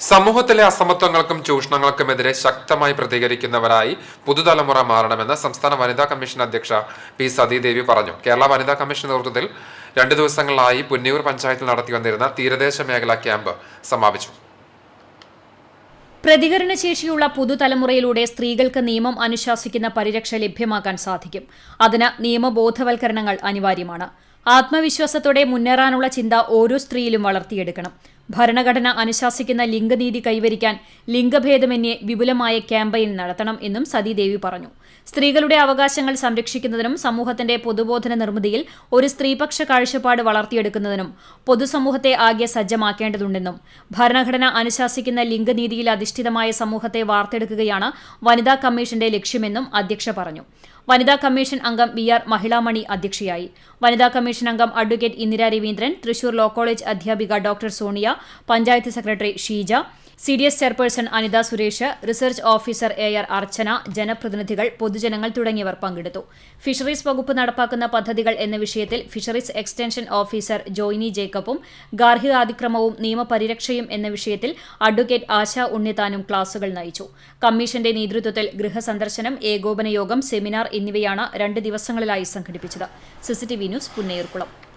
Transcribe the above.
സമൂഹത്തിലെ അസമത്വങ്ങൾക്കും ചൂഷണങ്ങൾക്കുമെതിരെ ശക്തമായി പ്രതികരിക്കുന്നവരായി പുതുതലമുറ മാറണമെന്ന് സംസ്ഥാന വനിതാ കമ്മീഷൻ അധ്യക്ഷ പി സതീദേവി പറഞ്ഞു. കേരള വനിതാ കമ്മീഷൻ നേതൃത്വത്തിൽ രണ്ട് ദിവസങ്ങളായി പുന്നിയൂർ പഞ്ചായത്തിൽ നടത്തി വന്നിരുന്ന തീരദേശ മേഖലാ ക്യാമ്പ് സമാപിച്ചു. പ്രതികരണശേഷിയുള്ള പുതുതലമുറയിലൂടെ സ്ത്രീകൾക്ക് നിയമം അനുശാസിക്കുന്ന പരിരക്ഷ ലഭ്യമാക്കാൻ സാധിക്കും. അതിന് നിയമബോധവൽക്കരണങ്ങൾ അനിവാര്യമാണ്. ആത്മവിശ്വാസത്തോടെ മുന്നേറാനുള്ള ചിന്ത ഓരോ സ്ത്രീയിലും വളർത്തിയെടുക്കണം. ഭരണഘടന അനുശാസിക്കുന്ന ലിംഗനീതി കൈവരിക്കാൻ ലിംഗഭേദമന്യേ വിപുലമായ ക്യാമ്പയിൻ നടത്തണം എന്നും സതീദേവി പറഞ്ഞു. സ്ത്രീകളുടെ അവകാശങ്ങൾ സംരക്ഷിക്കുന്നതിനും സമൂഹത്തിന്റെ പൊതുബോധന നിർമ്മിതിയിൽ ഒരു സ്ത്രീപക്ഷ കാഴ്ചപ്പാട് വളർത്തിയെടുക്കുന്നതിനും പൊതുസമൂഹത്തെ ആകെ സജ്ജമാക്കേണ്ടതുണ്ടെന്നും ഭരണഘടന അനുശാസിക്കുന്ന ലിംഗനീതിയിൽ അധിഷ്ഠിതമായ സമൂഹത്തെ വാർത്തെടുക്കുകയാണ് വനിതാ കമ്മീഷന്റെ ലക്ഷ്യമെന്നും അധ്യക്ഷ പറഞ്ഞു. വനിതാ കമ്മീഷൻ അംഗം ബി ആർ മഹിളാമണി അധ്യക്ഷയായി. വനിതാ കമ്മീഷൻ അംഗം advocate Indira Raveendran Thrissur law college അധ്യാപിക doctor Sonia panchayat secretary Sheeja C D S chairperson Anitha Suresh research officer A R Archana ജനപ്രതിനിധികൾ പൊതുജനങ്ങൾ തുടങ്ങിയവർ പങ്കെടുത്തു. ഫിഷറീസ് വകുപ്പ് നടപ്പാക്കുന്ന പദ്ധതികൾ എന്ന വിഷയത്തിൽ ഫിഷറീസ് എക്സ്റ്റൻഷൻ ഓഫീസർ ജോയിനി ജേക്കബും ഗാർഹികാതിക്രമവും നിയമപരിരക്ഷയും എന്ന വിഷയത്തിൽ അഡ്വക്കേറ്റ് ആശ ഉണ്ണിത്താനും ക്ലാസുകൾ നയിച്ചു. കമ്മീഷന്റെ നേതൃത്വത്തിൽ ഗൃഹസന്ദർശനം ഏകോപന യോഗം സെമിനാർ എന്നിവയാണ് രണ്ട് ദിവസങ്ങളിലായി സംഘടിപ്പിച്ചത്. CCTV news Punnayurkulam